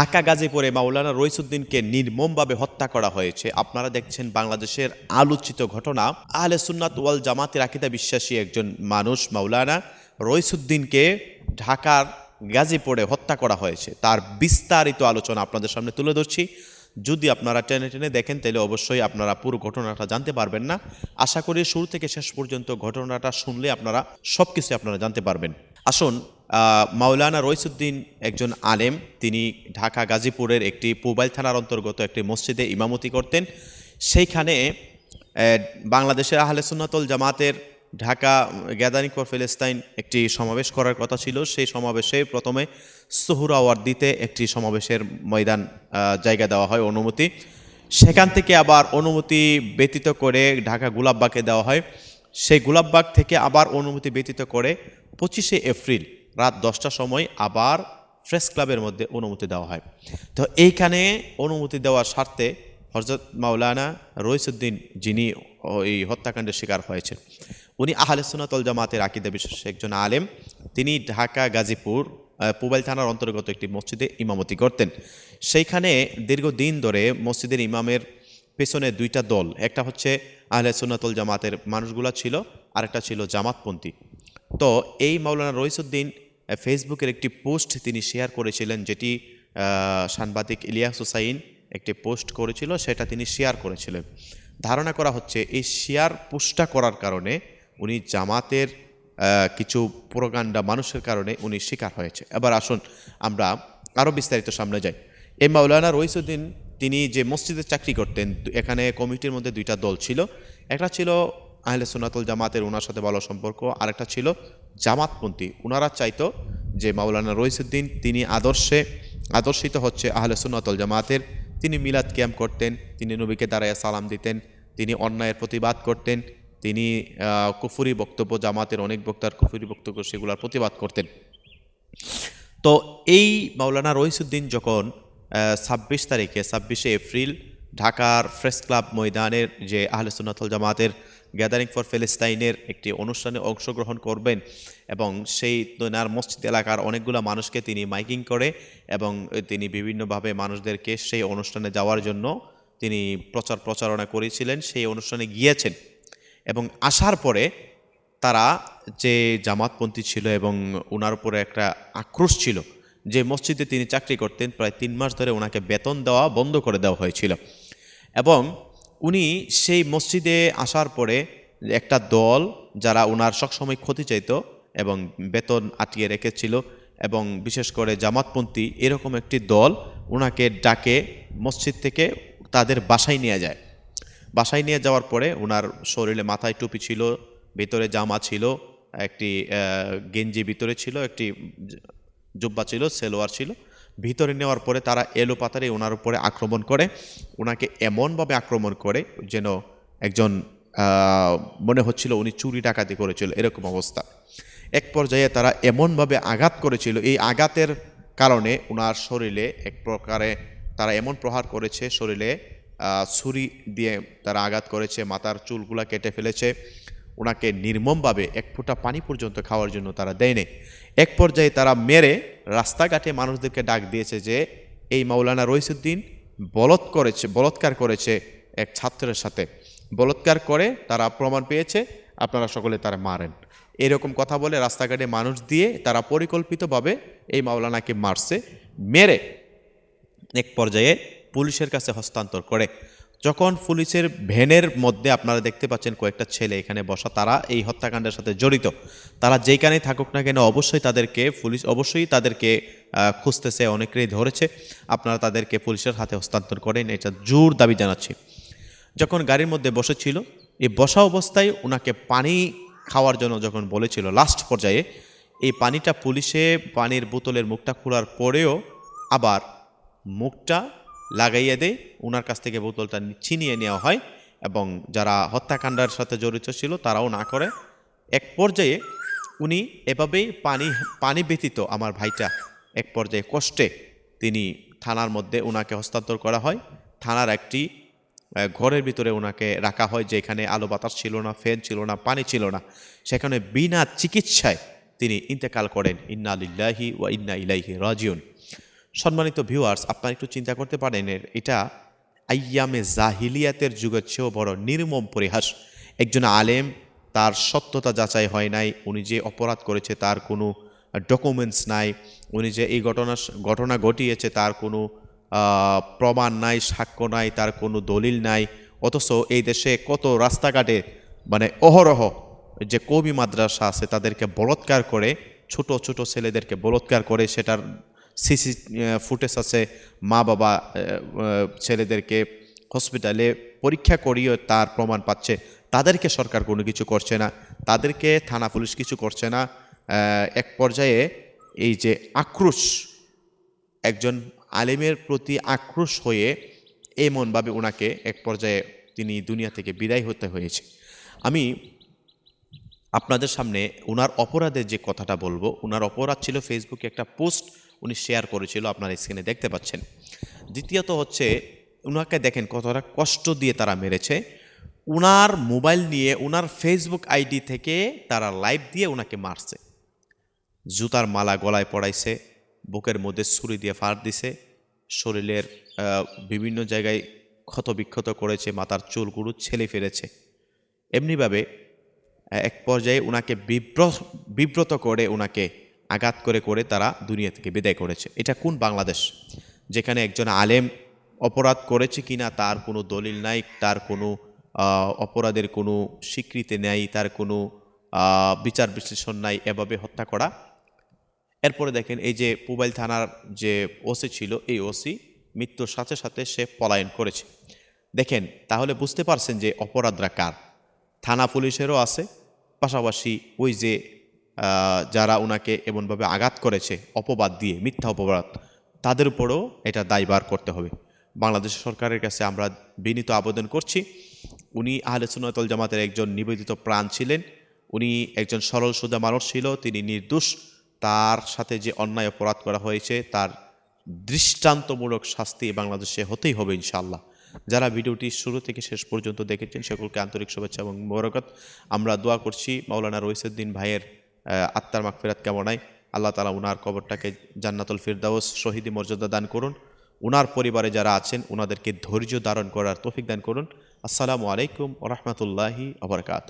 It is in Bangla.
ঢাকা গাজীপুরে মাওলানা রইসুদ্দিনকে নির্মমভাবে হত্যা করা হয়েছে। আপনারা দেখছেন বাংলাদেশের আলোচিত ঘটনা। আহলে সুন্নাত ওয়াল জামাতের আকিদা বিশ্বাসী একজন মানুষ মাওলানা রইসুদ্দিনকে ঢাকার গাজীপুরে হত্যা করা হয়েছে। তার বিস্তারিত আলোচনা আপনাদের সামনে তুলে ধরছি। যদি আপনারা টেনে টেনে দেখেন, তাহলে অবশ্যই আপনারা পুরো ঘটনাটা জানতে পারবেন না। আশা করি শুরু থেকে শেষ পর্যন্ত ঘটনাটা শুনলে আপনারা সব কিছু আপনারা জানতে পারবেন। আসুন মাওলানা রইসুদ্দিন একজন আলেম। তিনি ঢাকা গাজীপুরের একটি পুবাইল থানার অন্তর্গত একটি মসজিদে ইমামতি করতেন। সেইখানে বাংলাদেশের আহলে সুন্নাতল জামাতের ঢাকা গ্যাদারিং ফর ফিলিস্তাইন একটি সমাবেশ করার কথা ছিল। সেই সমাবেশে প্রথমে সোহরাওয়ার্দিতে একটি সমাবেশের ময়দান জায়গা দেওয়া হয় অনুমতি। সেখান থেকে আবার অনুমতি ব্যতীত করে ঢাকা গোলাপবাগে দেওয়া হয়। সেই গোলাপবাগ থেকে আবার অনুমতি ব্যতীত করে পঁচিশে এপ্রিল রাত দশটার সময় আবার প্রেস ক্লাবের মধ্যে অনুমতি দেওয়া হয়। তো এইখানে অনুমতি দেওয়ার স্বার্থে হজরত মাওলানা রইসুদ্দিন যিনি এই হত্যাকাণ্ডের শিকার হয়েছেন, উনি আহলে সুনাতল জামাতের আকিদা বিশেষ একজন আলেম। তিনি ঢাকা, গাজীপুর পুবাইল থানার অন্তর্গত একটি মসজিদে ইমামতি করতেন। সেইখানে দীর্ঘদিন ধরে মসজিদের ইমামের পেছনে দুইটা দল, একটা হচ্ছে আহলে সুনাতল জামাতের মানুষগুলা ছিল, আরেকটা ছিল জামাতপন্থী। তো এই মাওলানা রইসুদ্দিন ফেসবুকের একটি পোস্ট তিনি শেয়ার করেছিলেন, যেটি সাংবাদিক ইলিয়াস হুসাইন একটি পোস্ট করেছিল, সেটা তিনি শেয়ার করেছিলেন। ধারণা করা হচ্ছে, এই শেয়ার পোস্টটা করার কারণে উনি জামাতের কিছু প্রোগান্ডা মানুষের কারণে উনি শিকার হয়েছে। এবার আসুন আমরা আরও বিস্তারিত সামনে যাই। এই মাওলানা রইসুদ্দিন, তিনি যে মসজিদে চাকরি করতেন, এখানে কমিটির মধ্যে দুইটা দল ছিল। একটা ছিল আহলে সোনাতুল জামাতের ওনার সাথে ভালো সম্পর্ক। আরেকটা ছিল জামাতপন্থী। ওনারা চাইতো যে মাওলানা রইসুদ্দিন তিনি আদর্শে আদর্শিত হচ্ছে আহলে সুন্নাতুল জামাতের। তিনি মিলাদ ক্যাম্প করতেন, তিনি নবীকে দাঁড়ায় সালাম দিতেন, তিনি অন্যায়ের প্রতিবাদ করতেন, তিনি কুফুরি বক্তব্য, জামাতের অনেক বক্তার কুফুরি বক্তব্য সেগুলোর প্রতিবাদ করতেন। তো এই মাওলানা রইসুদ্দিন যখন ছাব্বিশ তারিখে, ছাব্বিশে এপ্রিল ঢাকার প্রেস ক্লাব ময়দানের যে আহলে সুন্নাতুল জামাতের গ্যাদারিং ফর ফিলিস্তাইনের একটি অনুষ্ঠানে অংশগ্রহণ করবেন এবং সেই তোনার মসজিদ এলাকার অনেকগুলো মানুষকে তিনি মাইকিং করে এবং তিনি বিভিন্নভাবে মানুষদেরকে সেই অনুষ্ঠানে যাওয়ার জন্য তিনি প্রচার প্রচারণা করেছিলেন, সেই অনুষ্ঠানে গিয়েছেন। এবং আসার পরে তারা যে জামাতপন্থী ছিল এবং ওনার উপরে একটা আক্রোশ ছিল, যে মসজিদে তিনি চাকরি করতেন, প্রায় তিন মাস ধরে ওনাকে বেতন দেওয়া বন্ধ করে দেওয়া হয়েছিল। এবং উনি সেই মসজিদে আসার পরে একটা দল যারা ওনার সবসময় ক্ষতি চাইত এবং বেতন আটকিয়ে রেখেছিল এবং বিশেষ করে জামাতপন্থী এরকম একটি দল ওনাকে ডাকে মসজিদ থেকে তাদের বাসায় নিয়ে যায়। বাসায় নিয়ে যাওয়ার পরে ওনার শরীরে মাথায় টুপি ছিল, ভিতরে জামা ছিল, একটি গেঞ্জি ভিতরে ছিল, একটি জুব্বা ছিল, সেলোয়ার ছিল। ভিতরে নেওয়ার পরে তারা এলো পাতারে ওনার উপরে আক্রমণ করে। ওনাকে এমনভাবে আক্রমণ করে যেন একজন মনে হচ্ছিল উনি চুরি ডাকাতি করেছিল, এরকম অবস্থা। এক পর্যায়ে তারা এমনভাবে আঘাত করেছিল, এই আঘাতের কারণে ওনার শরীরে এক প্রকারে তারা এমন প্রহার করেছে, শরীরে ছুরি দিয়ে তারা আঘাত করেছে, মাথার চুলগুলা কেটে ফেলেছে। ওনাকে নির্মমভাবে এক ফোঁটা পানি পর্যন্ত খাওয়ার জন্য তারা দেয়নি এক পর্যায়ে তারা মেরে রাস্তাঘাটে মানুষদেরকে ডাক দিয়েছে যে, এই মাওলানা রইসুদ্দিন বলৎ করেছে, বলৎকার করেছে এক ছাত্রের সাথে। বলৎকার করে তারা প্রমাণ পেয়েছে, আপনারা সকলে তারা মারেন। এরকম কথা বলে রাস্তাঘাটে মানুষ দিয়ে তারা পরিকল্পিতভাবে এই মাওলানাকে মারছে, মেরে এক পর্যায়ে পুলিশের কাছে হস্তান্তর করে। যখন পুলিশের ভ্যানের মধ্যে আপনারা দেখতে পাচ্ছেন কয়েকটা ছেলে এখানে বসা, তারা এই হত্যাকাণ্ডের সাথে জড়িত। তারা যেইখানেই থাকুক না কেন অবশ্যই তাদেরকে, পুলিশ অবশ্যই তাদেরকে খুঁজতেছে অনেকেই ধরেছে। আপনারা তাদেরকে পুলিশের হাতে হস্তান্তর করেন, এটা জোর দাবি জানাচ্ছি। যখন গাড়ির মধ্যে বসেছিল, এই বসা অবস্থায় ওনাকে পানি খাওয়ার জন্য যখন বলেছিল লাস্ট পর্যায়ে, এই পানিটা পুলিশে পানির বোতলের মুখটা খোলার পরেও আবার মুখটা লাগাইয়ে দেয় ওনার কাছ থেকে বোতলটা ছিনিয়ে নেওয়া হয় এবং যারা হত্যাকাণ্ডের সাথে জড়িত ছিল তারাও না করে। এক পর্যায়ে উনি এভাবেই পানি পানি ব্যতীত আমার ভাইটা এক পর্যায়ে কষ্টে তিনি থানার মধ্যে ওনাকে হস্তান্তর করা হয়। থানার একটি ঘরের ভিতরে ওনাকে রাখা হয় যেখানে আলো বাতাস ছিল না, ফ্যান ছিল না, পানি ছিল না। সেখানে বিনা চিকিৎসায় তিনি ইন্তেকাল করেন। ইন্না লিল্লাহি ওয়া ইন্না ইলাইহি রাজিউন। সম্মানিত ভিউয়ার্স আপনারা একটু চিন্তা করতে পারেন এটা আইয়ামে জাহিলিয়াতের যুগের চেয়েও বড় নির্মম পরিহাস। একজন আলেম, তার সত্যতা যাচাই হয় নাই, উনি যে অপরাধ করেছে তার কোনো ডকুমেন্টস নাই, উনি যে এই ঘটনা ঘটনা ঘটিয়েছে তার কোনো প্রমাণ নাই, সাক্ষ্য নাই, তার কোনো দলিল নাই, অথচ এই দেশে কত রাস্তাঘাটে মানে অহরহ যে কবি মাদ্রাসা আছে, তাদেরকে বলৎকার করে, ছোট ছোট ছেলেদেরকে বলৎকার করে, সেটার সিসি ফুটেজ আছে মা বাবা ছেলেদেরকে হসপিটালে পরীক্ষা করিয়ে তার প্রমাণ পাচ্ছে। তাদেরকে সরকার কোনো কিছু করছে না, তাদেরকে থানা পুলিশ কিছু করছে না। এক পর্যায়ে এই যে আক্রোশ, একজন আলেমের প্রতি আক্রোশ হয়ে এমনভাবে ওনাকে এক পর্যায়ে তিনি দুনিয়া থেকে বিদায় হতে হয়েছে। আমি আপনাদের সামনে ওনার অপরাধের যে কথাটা বলব ওনার অপরাধ ছিল ফেসবুকে একটা পোস্ট উনি শেয়ার করেছিল আপনার স্ক্রিনে দেখতে পাচ্ছেন। দ্বিতীয়ত হচ্ছে ওনাকে দেখেন কতটা কষ্ট দিয়ে তারা মেরেছে। ওনার মোবাইল নিয়ে ওনার ফেসবুক আইডি থেকে তারা লাইভ দিয়ে ওনাকে মারছে। জুতার মালা গলায় পড়াইছে, বুকের মধ্যে ছুরি দিয়ে ফাড় দিছে, শরীরের বিভিন্ন জায়গায় ক্ষতবিক্ষত করেছে, মাথার চুলগুলো ছেলে ফেলেছে। এমনিভাবে এক পর্যায়ে ওনাকে বিব্র বিব্রত করে ওনাকে আঘাত করে করে তারা দুনিয়া থেকে বিদায় করেছে। এটা কোন বাংলাদেশ? যেখানে একজন আলেম অপরাধ করেছে কিনা তার কোনো দলিল নাই, তার কোনো অপরাধের কোনো স্বীকৃতি নেই, তার কোনো বিচার বিশ্লেষণ নাই, এভাবে হত্যা করা। এরপরে দেখেন এই যে পুবাইল থানার যে ওসি ছিল, এই ওসি মৃত্যুর সাথে সাথে সে পলায়ন করেছে। দেখেন, তাহলে বুঝতে পারছেন যে অপরাধরা কার? থানা পুলিশেরও আছে পাশাপাশি ওই যে যারা ওনাকে এমনভাবে আঘাত করেছে, অপবাদ দিয়ে, মিথ্যা অপবাদ, তাদের উপরও এটা দায়বার করতে হবে। বাংলাদেশ সরকারের কাছে আমরা বিনীত আবেদন করছি, উনি আহলে সুন্নাতুল জামাতের একজন নিবেদিত প্রাণ ছিলেন। উনি একজন সরল, সোজা মানুষ ছিল, তিনি নির্দোষ। তার সাথে যে অন্যায় অপরাধ করা হয়েছে, তার দৃষ্টান্তমূলক শাস্তি বাংলাদেশে হতেই হবে ইনশাআল্লাহ। যারা ভিডিওটি শুরু থেকে শেষ পর্যন্ত দেখেছেন, সকলকে আন্তরিক শুভেচ্ছা এবং মোবারকত আমরা দোয়া করছি মাওলানা রইসুদ্দিন ভাইয়ের আত্মার মাগফিরাত কামনায় আল্লাহ তালা উনার কবরটাকে জান্নাতুল ফিরদাউস শহীদি মর্যাদা দান করুন। উনার পরিবারে যারা আছেন ওনাদেরকে ধৈর্য ধারণ করার তৌফিক দান করুন। আসসালামু আলাইকুম রহমতুল্লাহি আবরকাত